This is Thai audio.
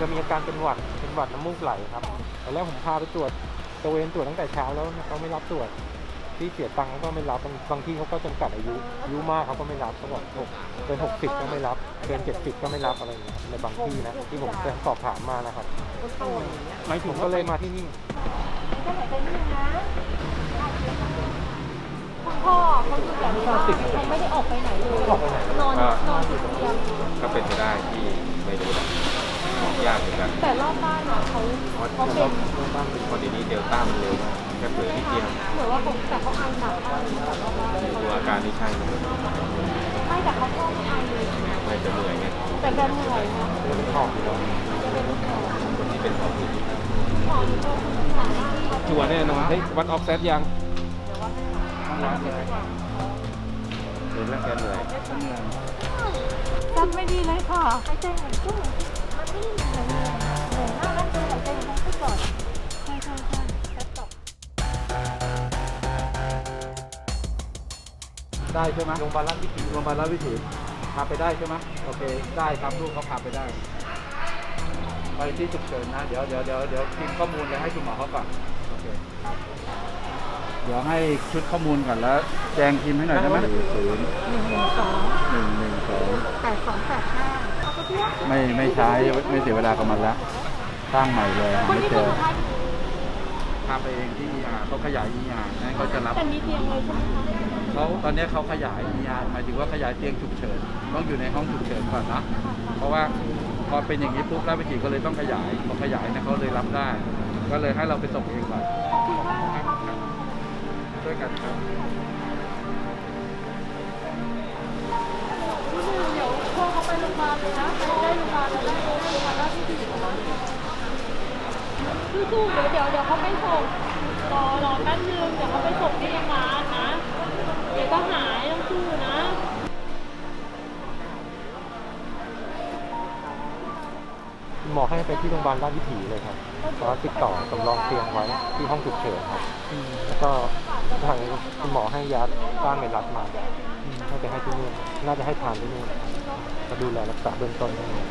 จะมีอาการเป็นหวัดเป็นหวัดน้ำมูกไหลครับตอนแรกผมพาไปตรวจตระเวนตรวจตั้งแต่เช้าแล้วเขาไม่รับตรวจ ที่เสียตังค์เขาก็ไม่รับบางบางที่เขาก็จำกัดอายุอายุมากเขาก็ไม่รับเขาบอกหกเกินหกสิบก็ไม่รับเกินเจ็ดสิบก็ไม่รับอะไรอย่างเงี้ยในบางที่นะที่ผมไปสอบถามมานะครับหมายถึงก็เลยมาที่นี่ก็ไหนเป็นยังนะคุณพ่อเขาอยู่แบบ กยากเหมือนกัน แต่รอบบ้านอะเขาเขาเป็นเพราะเดี๋ยวนี้เดลต้ามันเร็วมากแค่เผลอนิดเดียวเหมือนว่าเขาแต่เขาไอหนักมากเลยแต่รอบบ้านดูอาการนี่ใช่ไหมไม่แต่เขาก็ไม่ไอเลยไม่จะเหนื่อยไงแต่แกเหนื่อยนะเป็นหอบอยู่แล้วคนที่เป็นของผิดหมอนี่ก็คือหมอว่าเขาชัวร์แน่นอนเฮ้ยวัดออฟเซตยังเห็นแล้วแกเหนื่อยจำไม่ดีเลยค่ะหายใจเหมือนกุ้ง มันไม่ได้เหนื่อยเลยเหนื่อยมากแล้วคือหายใจมันต้องก่อนใช่ใช่ใช่แค่ตกได้ใช่ไหมโรงพยาบาลราชวิถีโรงพยาบาลราชวิถีพาไปได้ใช่ไหมโอเค ได้ครับลูกเขาพาไปได้ ไปที่ฉุกเฉินนะ เดี๋ยวเดี๋ยวเดี๋ยวเดี๋ยวพิมพ์ข้อมูลเลยให้คุณหมอเขาก่อนโอเคครับเดี๋ยวให้ชุดข้อมูลก่อนแล้ว แจ้งพิมพ์ให้หน่อยได้ไหมศูนย์หนึ่งหนึ่งสองหนึ่งหนึ่งสองแปดสองแปดห้าเอา ไปเที่ยวไม่ไม่ใช้ไม่เสียเวลากับมันแล้วสร้างใหม่เลยหาคนไม่ที่เจเป็นอสุดท้ายพาไปเองที่ ER เขาขยาย ER นั่นเขาจะรับแต่มีเตียงเลยใช่ไหมคะเขาตอนนี้เขาขยาย ER หมายถึงว่าขยายเตียงฉุกเฉินต้องอยู่ในห้องฉุกเฉินก่อนนะเพราะว่าพอเป็นอย่างนี้ปุ๊บราชวิถีก็เลยต้องขยายพอขยายเนี่ยเขาเลยรับได้ ก็เลยให้เราไปส่งเองก่อนขอบคุณมากค่ะช่วยกันครับ สู้ๆเดี๋ยวเดี๋ยวเดี๋ยวเขาไปส่งรอรอแป๊บนึงเดี๋ยวเขาไปส่งที่โรงพยาบาลนะ เดี๋ยวก็หายต้องสู้นะหมอให้ไปที่โรงพยาบาลราชวิถีเลยครับเพราะว่าติดต่อสำรองเตียงไว้ที่ห้องฉุกเฉินครับแล้วก็ทางคุณหมอให้ยาต้านไวรัสมาให้ไปให้ที่นู่นน่าจะให้ทานที่นู่นก็ดูแลรักษาเบื้องต้นที่นู่น